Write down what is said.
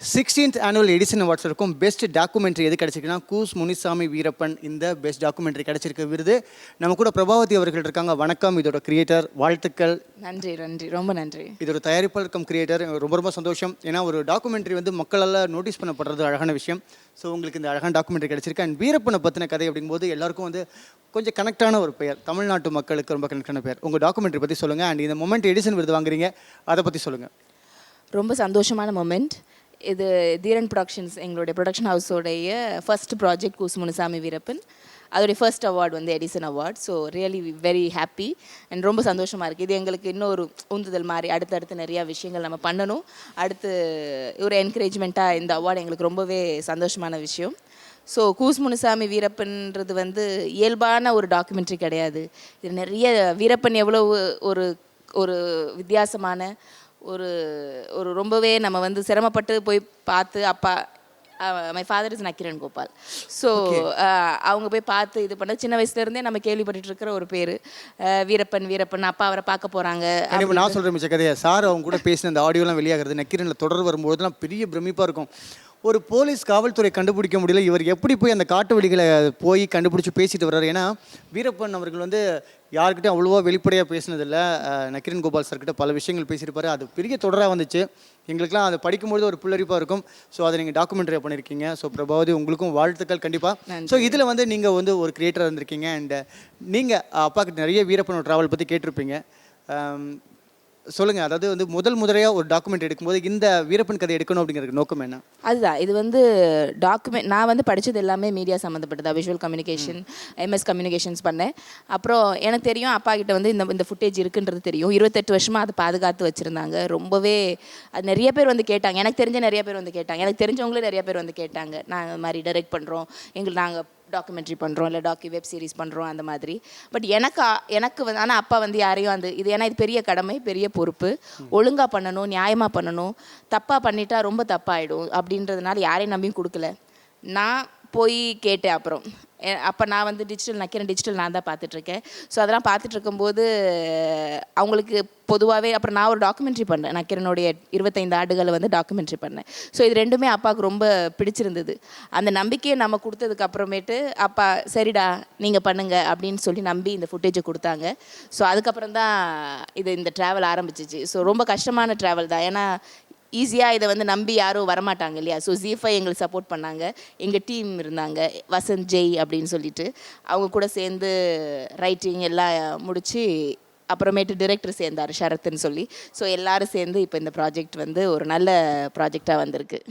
Sixteenth annual Edison awards இருக்கும் best documentary எது கிடைச்சிருக்குன்னா கூஸ் முனிசாமி வீரப்பன் இந்த பெஸ்ட் டாக்குமெண்ட்ரி கிடைச்சிருக்க விருது. நம்ம கூட பிரபாவதி அவர்கள் இருக்காங்க. வணக்கம். இதோட கிரியேட்டர் வாழ்த்துக்கள். நன்றி நன்றி. ரொம்ப நன்றி. இதோட தயாரிப்பாளர் கம் கிரியேட்டர் ரொம்ப ரொம்ப சந்தோஷம். ஏன்னா ஒரு டாக்குமெண்ட்ரி வந்து மக்களால் நோட்டீஸ் பண்ணப்படுறது அழகான விஷயம். ஸோ உங்களுக்கு இந்த அழகான டாக்குமெண்ட்ரி கிடைச்சிருக்கு. அண்ட் வீரப்பனை பற்றின கதை அப்படிங்கும்போது எல்லாருக்கும் வந்து கொஞ்சம் கனெக்டான ஒரு பெயர். தமிழ்நாட்டு மக்களுக்கு ரொம்ப கனெக்டான பெயர். உங்கள் டாக்குமெண்ட்ரி பற்றி சொல்லுங்கள் அண்ட் இந்த மொமெண்ட் எடிசன் விருது வாங்குறீங்க. அதை பற்றி சொல்லுங்கள் ரொம்ப சந்தோஷமான மொமெண்ட் இது தீரன் ப்ரொடக்ஷன்ஸ் எங்களுடைய ப்ரொடக்ஷன் ஹவுஸோடைய ஃபர்ஸ்ட் ப்ராஜெக்ட் கூசு முனுசாமி வீரப்பன். அதோடைய ஃபர்ஸ்ட் அவார்டு வந்து Edison award so really very happy and ரொம்ப சந்தோஷமாக இருக்குது இது எங்களுக்கு இன்னொரு உந்துதல் மாதிரி அடுத்தடுத்து நிறையா விஷயங்கள் நம்ம பண்ணணும். அடுத்து ஒரு என்கரேஜ்மெண்ட்டாக இந்த அவார்டு எங்களுக்கு ரொம்பவே சந்தோஷமான விஷயம். ஸோ கூஸ் முனுசாமி வீரப்பன்றது வந்து இயல்பான ஒரு டாக்குமெண்ட்ரி கிடையாது. இது நிறைய வீரப்பன் எவ்வளவு ஒரு ஒரு வித்தியாசமான ஒரு ஒரு ரொம்பவே நம்ம வந்து சிரமப்பட்டு போய் பார்த்து அப்பா my father is Nakkeeran Gopal so அவங்க போய் பார்த்து இது பண்ண சின்ன வயசுலேருந்தே நம்ம கேள்விப்பட்டுட்டு இருக்கிற ஒரு பேர். வீரப்பன் வீரப்பன் அப்பா அவரை பார்க்க போகிறாங்க நான் சொல்கிறேன் மிச்ச கதையை. சார் அவங்க கூட பேசின அந்த ஆடியோலாம் வெளியாகிறது நக்கீரனில் தொடர் வரும்போதெல்லாம் பெரிய பிரமிப்பாக இருக்கும். ஒரு போலீஸ் காவல்துறை கண்டுபிடிக்க முடியல. இவர் எப்படி போய் அந்த காட்டு வழிகளை போய் கண்டுபிடிச்சி பேசிட்டு வர்றாரு? ஏன்னா வீரப்பன் அவர்கள் வந்து யார்கிட்டயும் அவ்வளோவா வெளிப்படையாக பேசினதில்ல. நக்கீரன் கோபால் சார்கிட்ட பல விஷயங்கள் பேசியிருப்பாரு. அது பெரிய தொடராக வந்துச்சு. எங்களுக்குலாம் அதை படிக்கும்பொழுது ஒரு புல்லரிப்பாக இருக்கும். ஸோ அதை நீங்கள் டாக்குமெண்ட்ரி பண்ணியிருக்கீங்க ஸோ பிரபாவதி உங்களுக்கும் வாழ்த்துக்கள் கண்டிப்பாக ஸோ இதில் வந்து நீங்கள் வந்து ஒரு கிரியேட்டராக இருந்திருக்கீங்க. அண்ட் நீங்கள் அப்பா கிட்ட நிறைய வீரப்பனோட ட்ராவல் பற்றி கேட்டிருப்பீங்க. சொல்லுங்கள் சொல்லுங்க அதாவது வந்து முதல் முறையாக ஒரு டாக்குமெண்ட் எடுக்கும்போது இந்த வீரப்பன் கதை எடுக்கணும் அப்படிங்கிற நோக்கம் என்ன? அதுதான். இது வந்து டாக்குமெண்ட் நான் வந்து படித்தது எல்லாமே மீடியா சம்மந்தப்பட்டதா விஷுவல் கம்யூனிகேஷன் எம்எஸ் கம்யூனிகேஷன்ஸ் பண்ணேன். அப்புறம் எனக்கு தெரியும் அப்பா கிட்ட வந்து இந்த இந்த ஃபுட்டேஜ் இருக்குன்றது தெரியும். இருபத்தெட்டு வருஷமாக அதை பாதுகாத்து வச்சுருந்தாங்க. ரொம்பவே அது நிறைய பேர் வந்து கேட்டாங்க. எனக்கு தெரிஞ்ச நிறைய பேர் வந்து கேட்டாங்க. எனக்கு தெரிஞ்சவங்களே நிறைய பேர் வந்து கேட்டாங்க. நாங்கள் இந்த மாதிரி டைரக்ட் பண்ணுறோம் எங்களுக்கு நாங்கள் டாக்குமெண்ட்ரி பண்ணுறோம் இல்லை டாக்கி வெப் சீரிஸ் பண்ணுறோம் அந்த மாதிரி. பட் எனக்கு எனக்கு வந்து ஆனால் அப்பா வந்து யாரையும் அந்த இது ஏன்னா இது பெரிய கடமை பெரிய பொறுப்பு. ஒழுங்காக பண்ணணும் நியாயமாக பண்ணணும். தப்பாக பண்ணிட்டா ரொம்ப தப்பாயிடும். அப்படின்றதுனால யாரையும் நம்பியும் கொடுக்கல. நான் போய் கேட்டேன் அப்புறம். அப்போ நான் வந்து டிஜிட்டல் நக்கிறேன் டிஜிட்டல் நான் தான் பார்த்துட்ருக்கேன். ஸோ அதெல்லாம் பார்த்துட்டு இருக்கும்போது அவங்களுக்கு பொதுவாகவே அப்புறம் நான் ஒரு டாக்குமெண்ட்ரி பண்ணேன். நக்கிரனுடைய இருபத்தைந்து ஆண்டுகளை வந்து டாக்குமெண்ட்ரி பண்ணேன். ஸோ இது ரெண்டுமே அப்பாவுக்கு ரொம்ப பிடிச்சிருந்தது. அந்த நம்பிக்கையை நம்ம கொடுத்ததுக்கு அப்புறமேட்டு அப்பா சரிடா நீங்கள் பண்ணுங்க அப்படின்னு சொல்லி நம்பி இந்த ஃபுட்டேஜை கொடுத்தாங்க. ஸோ அதுக்கப்புறம் தான் இது இந்த ட்ராவல் ஆரம்பிச்சிச்சு. ஸோ ரொம்ப கஷ்டமான ட்ராவல் தான். ஏன்னா ஈஸியாக இதை வந்து நம்பி யாரும் வரமாட்டாங்க இல்லையா? ஸோ ஜீஃபை எங்களுக்கு சப்போர்ட் பண்ணாங்க. எங்கள் டீம் இருந்தாங்க. வசந்த் ஜெய் அப்படின்னு சொல்லிட்டு. அவங்க கூட சேர்ந்து ரைட்டிங் எல்லாம் முடித்து அப்புறமேட்டு டிரெக்டர் சேர்ந்தார் ஷரத்துன்னு சொல்லி. ஸோ எல்லாரும் சேர்ந்து இப்போ இந்த ப்ராஜெக்ட் வந்து ஒரு நல்ல ப்ராஜெக்டாக வந்திருக்கு.